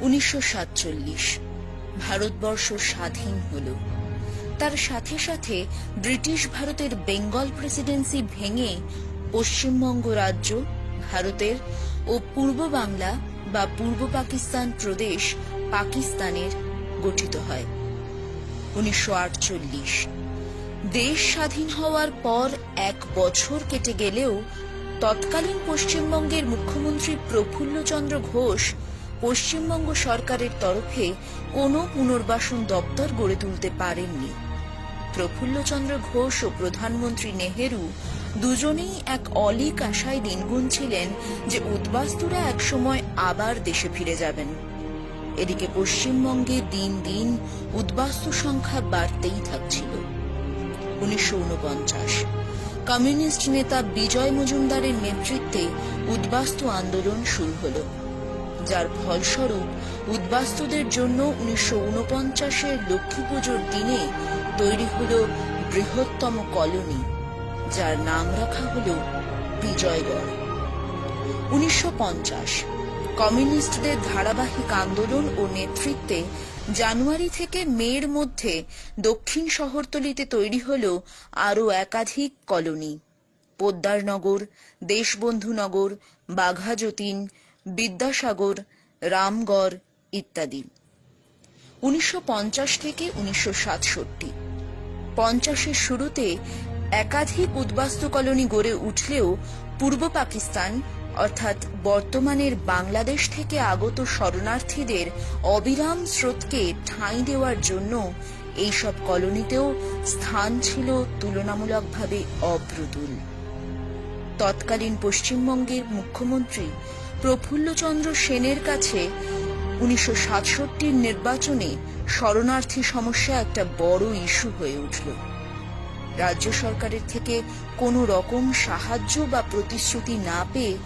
উনিশশো সাতচল্লিশ। ভারতবর্ষ স্বাধীন হল। তার সাথে সাথে ব্রিটিশ ভারতের বেঙ্গল প্রেসিডেন্সি ভেঙে পশ্চিমবঙ্গ রাজ্য, ভারতের ও পূর্ব বাংলা বা পূর্ব পাকিস্তান প্রদেশ পাকিস্তানের গঠিত হয়। উনিশশো আটচল্লিশ। দেশ স্বাধীন হওয়ার পর এক বছর কেটে গেলেও তৎকালীন পশ্চিমবঙ্গের মুখ্যমন্ত্রী প্রফুল্লচন্দ্র ঘোষ পশ্চিমবঙ্গ সরকারের তরফে কোনো পুনর্বাসন দপ্তর গড়ে তুলতে পারেননি। প্রফুল্লচন্দ্র ঘোষ ও প্রধানমন্ত্রী নেহেরু দুজনেই এক অলিক আশায় দিন গুনছিলেন যে উদ্বাস্তুরা একসময় আবার দেশে ফিরে যাবেন। এদিকে পশ্চিমবঙ্গে দিন দিন উদ্বাস্তু সংখ্যা বাড়তেই থাকছিল। উনিশশো উনপঞ্চাশ। কমিউনিস্ট নেতা বিজয় মজুমদারের নেতৃত্বে উদ্বাস্তু আন্দোলন শুরু হলো। যার ফলস্বরূপ উদ্বাস্তুদের জন্য উনিশশো উনপঞ্চাশের লক্ষ্মী পুজোর দিনে তৈরি হল বৃহত্তম কলোনি, যার নাম রাখা হল বিজয়গড়। উনিশশো পঞ্চাশ, কমিউনিস্টদের ধারাবাহিক আন্দোলন ও নেতৃত্বে জানুয়ারি থেকে মের মধ্যে দক্ষিণ শহরতলিতে তৈরি হল আরও একাধিক কলোনি। পোদ্দারনগর দেশবন্ধুনগর বাঘাযতীন বিদ্যাসাগর, রামগড় ইত্যাদি। উনিশশো পঞ্চাশ থেকে উনিশশো পঞ্চাশের শুরুতে একাধিক উদ্বাস্তু কলোনি গড়ে উঠলেও পূর্ব পাকিস্তান, অর্থাৎ বর্তমানের বাংলাদেশ থেকে আগত শরণার্থীদের অবিরাম স্রোতকে ঠাঁই দেওয়ার জন্য এইসব কলোনিতেও স্থান ছিল তুলনামূলকভাবে অপ্রতুল। তৎকালীন পশ্চিমবঙ্গের মুখ্যমন্ত্রী প্রফুল্লচন্দ্র সেনের কাছে উনিশশো সাতষট্টির নির্বাচনে শরণার্থী সমস্যা একটা বড় ইস্যু হয়ে উঠল। রাজ্য সরকারের থেকে কোনো রকম সাহায্য বা প্রতিশ্রুতি না পেয়ে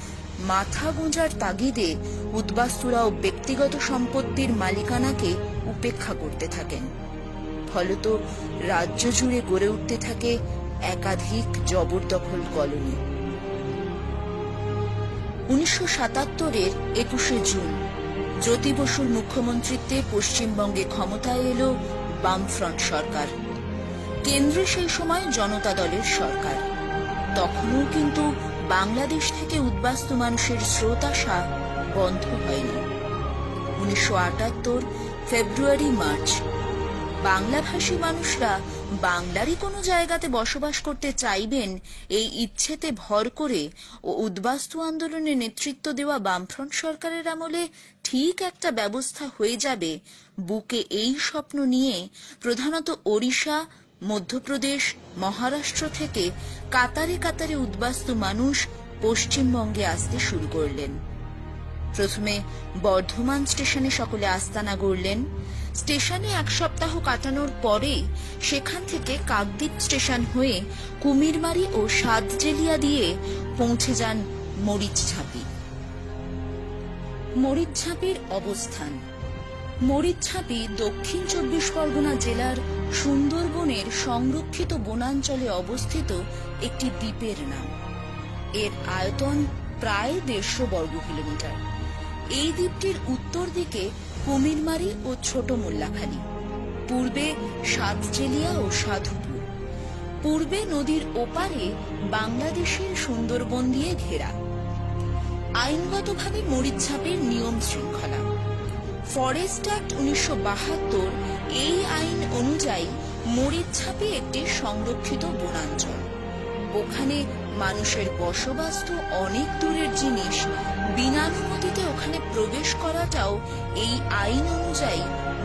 মাথা গোঁজার তাগিদে উদ্বাস্তুরাও ব্যক্তিগত সম্পত্তির মালিকানাকে উপেক্ষা করতে থাকেন। ফলত রাজ্য জুড়ে গড়ে উঠতে থাকে একাধিক জবরদখল কলোনি। উনিশশো সাতাত্তরের একুশে জুন, জ্যোতি বসুর মুখ্যমন্ত্রীত্বে পশ্চিমবঙ্গে ক্ষমতায় এলো বামফ্রন্ট সরকার। কেন্দ্রে সেই সময় জনতা দলের সরকার। তখনও কিন্তু বাংলাদেশ থেকে উদ্বাস্তু মানুষের স্রোত আসা বন্ধ হয়নি। উনিশশো আটাত্তর ফেব্রুয়ারি, মার্চ। বাংলাভাষী মানুষরা বাংলারই কোনো জায়গাতে বসবাস করতে চাইবেন এই ইচ্ছেতে ভর করে ও উদ্বাস্তু আন্দোলনে নেতৃত্ব দেওয়া বামফ্রন্ট সরকারের আমলে ঠিক একটা ব্যবস্থা হয়ে যাবে। বুকে এই স্বপ্ন নিয়ে প্রধানত ওড়িশা, মধ্যপ্রদেশ, মহারাষ্ট্র থেকে কাতারে কাতারে উদ্বাস্তু মানুষ পশ্চিমবঙ্গে আসতে শুরু করলেন। প্রথমে বর্ধমান স্টেশনে সকলে আস্তানা গড়লেন। স্টেশনে এক সপ্তাহ কাটানোর পরে সেখান থেকে কাকদ্বীপ স্টেশন হয়ে কুমিরমারি ও সাতজেলিয়া দিয়ে পৌঁছে যান মরিচঝাঁপি। মরিচঝাঁপির অবস্থান। মরিচঝাঁপি দক্ষিণ চব্বিশ পরগনা জেলার সুন্দরবনের সংরক্ষিত বনাঞ্চলে অবস্থিত একটি দ্বীপের নাম। এর আয়তন প্রায় দেড়শো বর্গ কিলোমিটার। এই দ্বীপটির উত্তর দিকে কুমিরমারি ও ছোট মোল্লাখালী। পূর্বে সাতচেলিয়া ও সাধুপুর। পূর্বে নদীর ওপারে বাংলাদেশের সুন্দরবন দিয়ে ঘেরা। আইনগতভাবে মরিচঝাপের নিয়ম শৃঙ্খলা। ফরেস্ট অ্যাক্ট উনিশশো বাহাত্তর এই আইন অনুযায়ী মরিচঝাপে একটি সংরক্ষিত বনাঞ্চল। ওখানে মানুষের বসবাস তো অনেক দূরের জিনিস। বিনানুমতিতে ওখানে প্রবেশ করাটাও এই আইন অনুযায়ী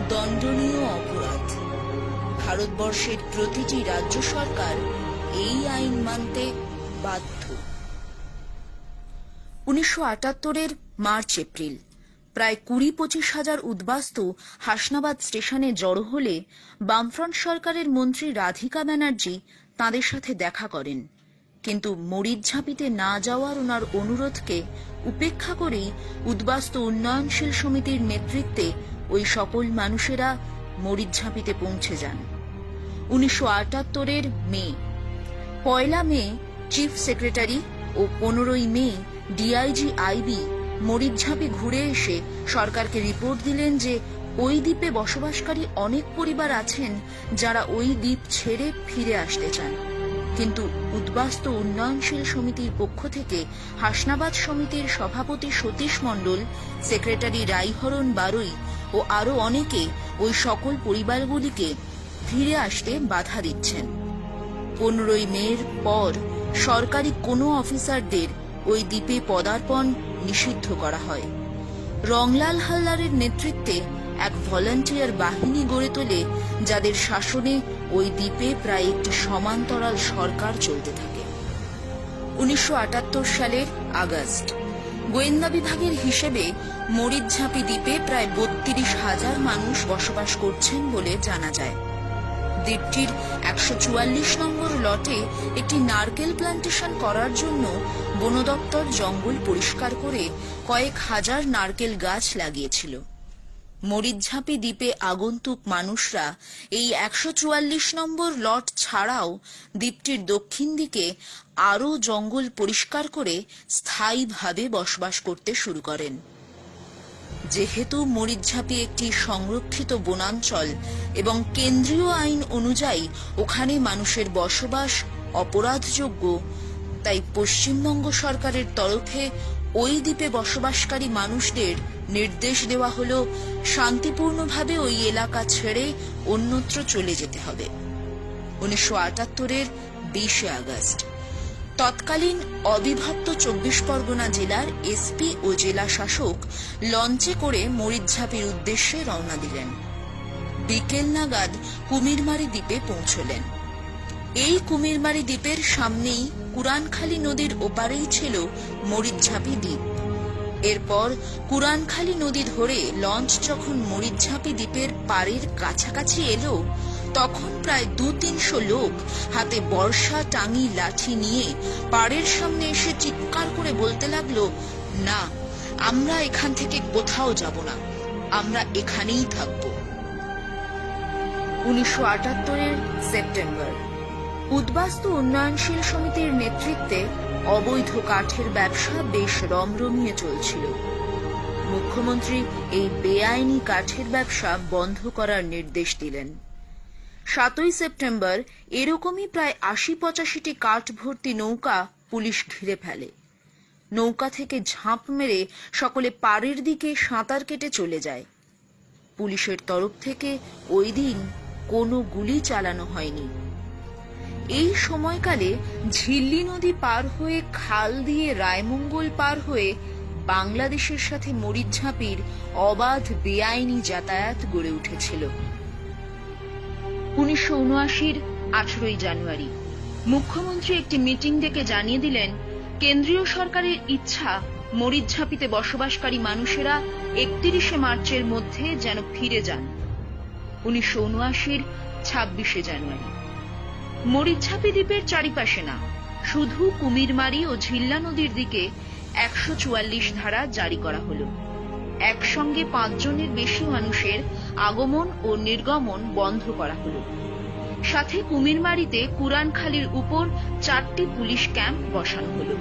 দণ্ডনীয় অপরাধ। ভারতবর্ষের প্রতিটি রাজ্য সরকার এই আইন মানতে বাধ্য। উনিশশো আটাত্তরের মার্চ, এপ্রিল। প্রায় কুড়ি পঁচিশ হাজার উদ্বাস্তু হাসনাবাদ স্টেশনে জড়ো হলে বামফ্রন্ট সরকারের মন্ত্রী রাধিকা ব্যানার্জি তাঁদের সাথে দেখা করেন। কিন্তু মরিচঝাঁপিতে না যাওয়ার ওনার অনুরোধকে উপেক্ষা করেই উদ্বাস্তু উন্নয়নশীল সমিতির নেতৃত্বে ওই সকল মানুষেরা মরিচঝাঁপিতে পৌঁছে যান। উনিশশো আটাত্তরের মে। পয়লা মে চিফ সেক্রেটারি ও পনেরোই মে ডিআইজি আইবি মরিচঝাঁপি ঘুরে এসে সরকারকে রিপোর্ট দিলেন যে ওই দ্বীপে বসবাসকারী অনেক পরিবার আছেন যারা ওই দ্বীপ ছেড়ে ফিরে আসতে চান। কিন্তু উদ্বাস্তু উন্নয়নশীল সমিতির পক্ষ থেকে হাসনাবাদ সমিতির সভাপতি সতীশ মণ্ডল, সেক্রেটারি রাইহরণ বারুই ও আরও অনেকে ওই সকল পরিবারগুলিকে ফিরে আসতে বাধা দিচ্ছেন। পনেরোই মের পর সরকারি কোনো অফিসারদের ওই দ্বীপে পদার্পণ নিষিদ্ধ করা হয়। রংলাল হালদারের নেতৃত্বে এক ভলান্টিয়ার বাহিনী গড়ে তোলে যাদের শাসনে ওই দ্বীপে প্রায় একটি সমান্তরাল সরকার চলতে থাকে। উনিশশো আটাত্তর সালের আগস্ট। গোয়েন্দা বিভাগের হিসেবে মরিচঝাঁপি দ্বীপে প্রায় বত্রিশ হাজার মানুষ বসবাস করছেন বলে জানা যায়। দ্বীপটির একশো চুয়াল্লিশ নম্বর লটে একটি নারকেল প্লান্টেশন করার জন্য বন দপ্তর জঙ্গল পরিষ্কার করে কয়েক হাজার নারকেল গাছ লাগিয়েছিল। মরিচঝাঁপি দ্বীপে আগন্তুক মানুষরা এই একশো চুয়াল্লিশ নম্বর লট ছাড়াও দ্বীপটির দক্ষিণ দিকে আরও জঙ্গল পরিষ্কার করে স্থায়ীভাবে বসবাস করতে শুরু করেন। যেহেতু মরিচঝাঁপি একটি সংরক্ষিত বনাঞ্চল এবং কেন্দ্রীয় আইন অনুযায়ী ওখানে মানুষের বসবাস অপরাধযোগ্য, তাই পশ্চিমবঙ্গ সরকারের তরফে ওই দ্বীপে বসবাসকারী মানুষদের নির্দেশ দেওয়া হল, শান্তিপূর্ণভাবে ওই এলাকা ছেড়ে অন্যত্র চলে যেতে হবে। উনিশশো আটাত্তরের বিশে আগস্ট। তৎকালীন অবিভক্ত চব্বিশ পরগনা জেলার এসপি ও জেলা শাসক লঞ্চে করে মরিচঝাপির উদ্দেশ্যে রওনা দিলেন। বিকেল নাগাদ কুমিরমারি দ্বীপে পৌঁছলেন। এই কুমিরমারি দ্বীপের সামনেই কুরানখালী নদীর ওপারেই ছিল মরিচঝাপি দ্বীপ। এরপর কুরানখালী নদী ধরে লঞ্চ যখন মরিচঝাপি দ্বীপের পাড়ের কাছাকাছি এলো, তখন প্রায় দু তিনশো লোক হাতে বর্ষা টাঙি লাঠি নিয়ে পাড়ের সামনে এসে চিৎকার করে বলতে লাগল, না, আমরা এখান থেকে কোথাও যাব না, আমরা এখানেই থাকব। উনিশশো আটাত্তরের সেপ্টেম্বর। উদ্বাস্তু উন্নয়নশীল সমিতির নেতৃত্বে অবৈধ কাঠের ব্যবসা বেশ রমরমিয়ে চলছিল। মুখ্যমন্ত্রী এই বেআইনি কাঠের ব্যবসা বন্ধ করার নির্দেশ দিলেন। সাতই সেপ্টেম্বর এরকমই প্রায় আশি পঁচাশিটি কাঠ ভর্তি নৌকা পুলিশ ঘিরে ফেলে। নৌকা থেকে ঝাঁপ মেরে সকলে পাড়ের দিকে সাঁতার কেটে চলে যায়। পুলিশের তরফ থেকে ওই দিন কোনো গুলি চালানো হয়নি। এই সময়কালে ঝিল্লি নদী পার হয়ে খাল দিয়ে রায়মঙ্গল পার হয়ে বাংলাদেশের সাথে মরিচঝাঁপির অবাধ বেআইনি যাতায়াত গড়ে উঠেছিল। উনিশশো উনআশির আঠেরোই জানুয়ারি। মুখ্যমন্ত্রী একটি মিটিং ডেকে জানিয়ে দিলেন, কেন্দ্রীয় সরকারের ইচ্ছা মরিচঝাঁপিতে বসবাসকারী মানুষেরা একত্রিশে মার্চের মধ্যে যেন ফিরে যান। উনিশশো উনআশির ছাব্বিশে জানুয়ারি। মরিচঝাপি দ্বীপের চারিপাশে না। শুধু কুমিরমারি ও ঝিল্লা নদীর দিকে একশো চুয়াল্লিশ ধারা জারি করা হলো। একসঙ্গে পাঁচজনের বেশি মানুষের আগমন ও নির্গমন বন্ধ করা হলো। সাথে কুমিরমারিতে কুরানখালির উপর চারটি পুলিশ ক্যাম্প বসানো হলো।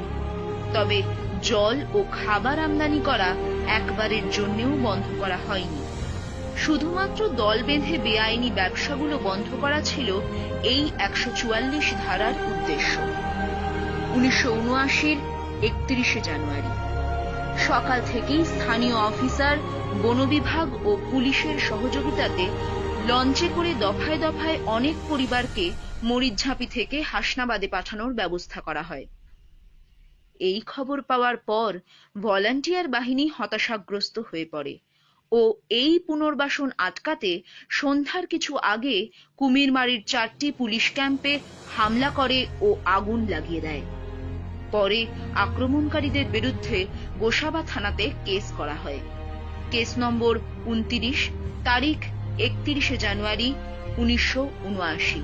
তবে জল ও খাবার আমদানি করা একবারের জন্যেও বন্ধ করা হয়নি। শুধুমাত্র দল বেঁধে বেআইনি ব্যবসাগুলো বন্ধ করা ছিল এই একশো চুয়াল্লিশ ধারার উদ্দেশ্য। উনিশশো উনআশির একত্রিশে জানুয়ারি। সকাল থেকেই স্থানীয় অফিসার, বনবিভাগ ও পুলিশের সহযোগিতাতে লঞ্চে করে দফায় দফায় অনেক পরিবারকে মরিচঝাঁপি থেকে হাসনাবাদে পাঠানোর ব্যবস্থা করা হয়। এই খবর পাওয়ার পর ভলান্টিয়ার বাহিনী হতাশাগ্রস্ত হয়ে পড়ে। ও এই পুনর্বাসন আটকাতে সন্ধ্যার কিছু আগে কুমিরমারির চারটি পুলিশ ক্যাম্পে হামলা করে ও আগুন লাগিয়ে দেয়। পরে আক্রমণকারীদের বিরুদ্ধে গোসাবা থানাতে কেস করা হয়। কেস নম্বর উনতিরিশ, তারিখ একত্রিশে জানুয়ারি উনিশশো উনআশি।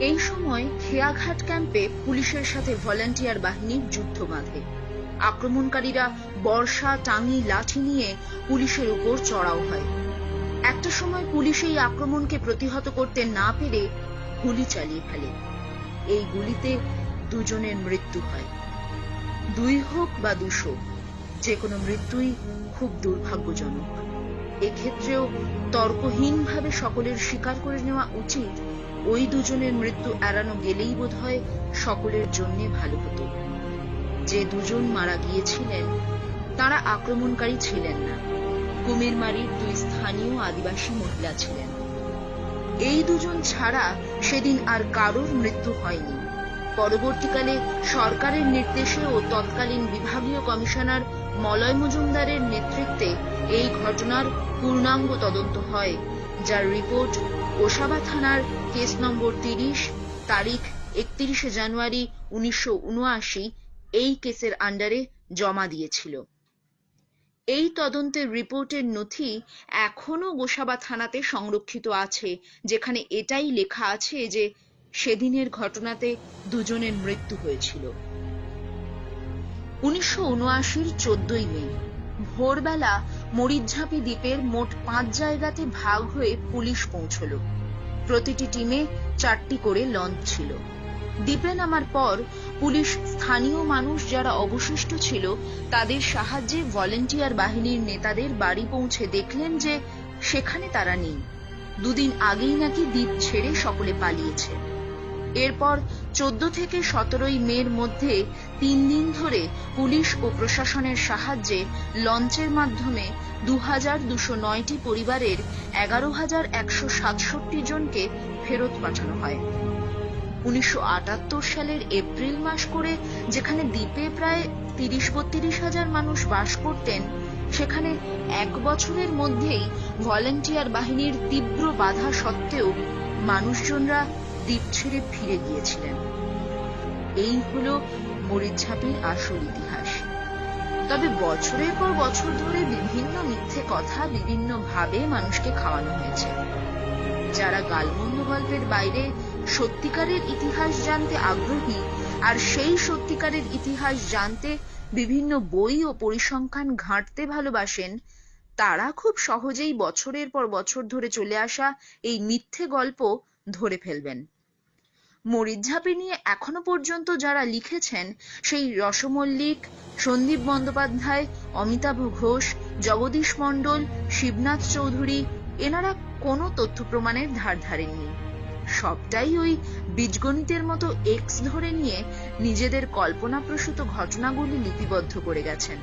এই সময় খেয়াঘাট ক্যাম্পে পুলিশের সাথে ভলান্টিয়ার বাহিনীর যুদ্ধ বাঁধে। আক্রমণকারীরা বর্ষা টাঙি লাঠি নিয়ে পুলিশের উপর চড়াও হয়। একটা সময় পুলিশ এই আক্রমণকে প্রতিহত করতে না পেরে গুলি চালিয়ে ফেলে। এই গুলিতে দুজনের মৃত্যু হয়। দুই হোক বা দুশো যে কোনো মৃত্যুই খুব দুর্ভাগ্যজনক। এক্ষেত্রেও তর্কহীনভাবে সকলের স্বীকার করে নেওয়া উচিত। ওই দুজনের মৃত্যু এড়ানো গেলেই বোধহয় সকলের জন্য ভালো হতো। যে দুজন মারা গিয়েছিলেন, তারা আক্রমণকারী ছিলেন না। কুমিরমারির দুই স্থানীয় আদিবাসী মহিলা ছিলেন। এই দুজন ছাড়া সেদিন আর কারোর মৃত্যু হয়নি। পরবর্তীকালে সরকারের নির্দেশে ও তৎকালীন বিভাগীয় কমিশনার মলয় মজুমদারের নেতৃত্বে এই ঘটনার পূর্ণাঙ্গ তদন্ত হয়, যার রিপোর্ট ওসাবা থানার কেস নম্বর তিরিশ, তারিখ একত্রিশে জানুয়ারি উনিশশো উনআশি এই কেসের আন্ডারে জমা দিয়েছিল। এই তদন্তের রিপোর্টের নথি এখনও গোসাবা থানাতে সংরক্ষিত আছে, যেখানে এটাই লেখা আছে যে সেদিনের ঘটনাতে দুজনের মৃত্যু হয়েছিল। উনিশশো চোদ্দই মে, ভোরবেলা মরিচঝাপি দ্বীপের মোট পাঁচ জায়গাতে ভাগ হয়ে পুলিশ পৌঁছল। প্রতিটি টিমে চারটি করে লঞ্চ ছিল। দ্বীপে নামার পর পুলিশ, স্থানীয় মানুষ যারা অবশিষ্ট ছিল, তাদের সাহায্যে ভলেন্টিয়ার বাহিনীর নেতাদের বাড়ি পৌঁছে দেখলেন যে সেখানে তারা নেই। দুদিন আগেই নাকি দ্বীপ ছেড়ে সকলে পালিয়েছে। এরপর চোদ্দ থেকে সতেরোই মের মধ্যে তিন দিন ধরে পুলিশ ও প্রশাসনের সাহায্যে লঞ্চের মাধ্যমে দু হাজার দুশো নয়টি পরিবারের এগারো হাজার একশো সাতষট্টি জনকে ফেরত পাঠানো হয়। উনিশশো আটাত্তর সালের এপ্রিল মাস করে যেখানে দ্বীপে প্রায় তিরিশ বত্রিশ হাজার মানুষ বাস করতেন, সেখানে এক বছরের মধ্যেই ভলেন্টিয়ার বাহিনীর তীব্র বাধা সত্ত্বেও মানুষজনরা দ্বীপ ছেড়ে ফিরে গিয়েছিলেন। এই হল মরিচঝাপির আসল ইতিহাস। তবে বছরের পর বছর ধরে বিভিন্ন মিথ্যে কথা বিভিন্ন ভাবে মানুষকে খাওয়ানো হয়েছে। যারা গালমন্দ গল্পের বাইরে সত্যিকারের ইতিহাস জানতে আগ্রহী আর সেই সত্যিকারের ইতিহাস জানতে বিভিন্ন বই ও পরিসংখ্যান ঘাঁটতে ভালোবাসেন, তারা খুব সহজেই বছরের পর বছর ধরে চলে আসা এই মিথ্যে গল্প ধরে ফেলবেন। মরিচঝাপি নিয়ে এখনও পর্যন্ত যারা লিখেছেন, সেই রসমল্লিক, সন্দীপ বন্দ্যোপাধ্যায়, অমিতাভ ঘোষ, জগদীশ মণ্ডল, শিবনাথ চৌধুরী, এনারা কোনো তথ্য প্রমাণের ধার ধারেননি। সবটাই ওই বীজগণিতের মতো এক্স ধরে নিয়ে নিজেদের কল্পনাপ্রসূত ঘটনাগুলি লিপিবদ্ধ করে গেছেন।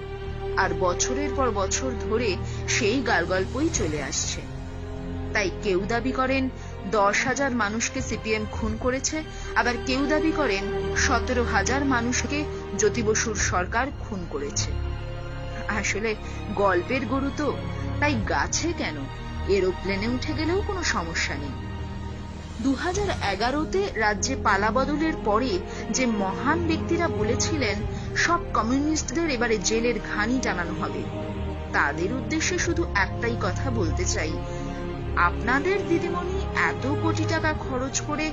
আর বছরের পর বছর ধরে সেই গালগল্পই চলে আসছে। তাই কেউ দাবি করেন দশ হাজার মানুষকে সিপিএম খুন করেছে, আবার কেউ দাবি করেন সতেরো হাজার মানুষকে জ্যোতি বসুর সরকার খুন করেছে। আসলে গল্পের গরু তো তাই গাছে কেন? এরোপ্লেনে উঠে গেলেও কোনো সমস্যা নেই। দু হাজার এগারোতে রাজ্যে পালাবদলের পরে যে মহান ব্যক্তিরা বলেছিলেন, সব কমিউনিস্টদের এবারে জেলের ঘানি টানানো হবে। তাদের উদ্দেশ্যে শুধু একটাই কথা বলতে চাই। আপনাদের দিদিমণি এত কোটি টাকা খরচ করে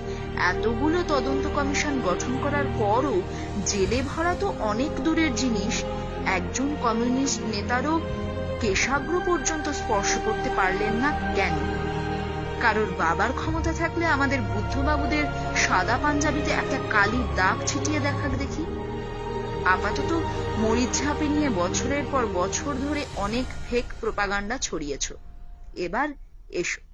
এতগুলো তদন্ত কমিশন গঠন করার পরও জেলে ভরা তো অনেক দূরের জিনিস। একজন কমিউনিস্ট নেতারও কেশাগ্র পর্যন্ত স্পর্শ করতে পারলেন না কেন? কারোর বাবার ক্ষমতা থাকলে আমাদের বুদ্ধবাবুদের সাদা পাঞ্জাবিতে একটা কালি দাগ ছিটিয়ে দেখাক দেখি। আপাতত মরিচ মরিচঝাপি নিয়ে বছরের পর বছর ধরে অনেক ফেক প্রপাগান্ডা ছড়িয়েছ। এবার এসো।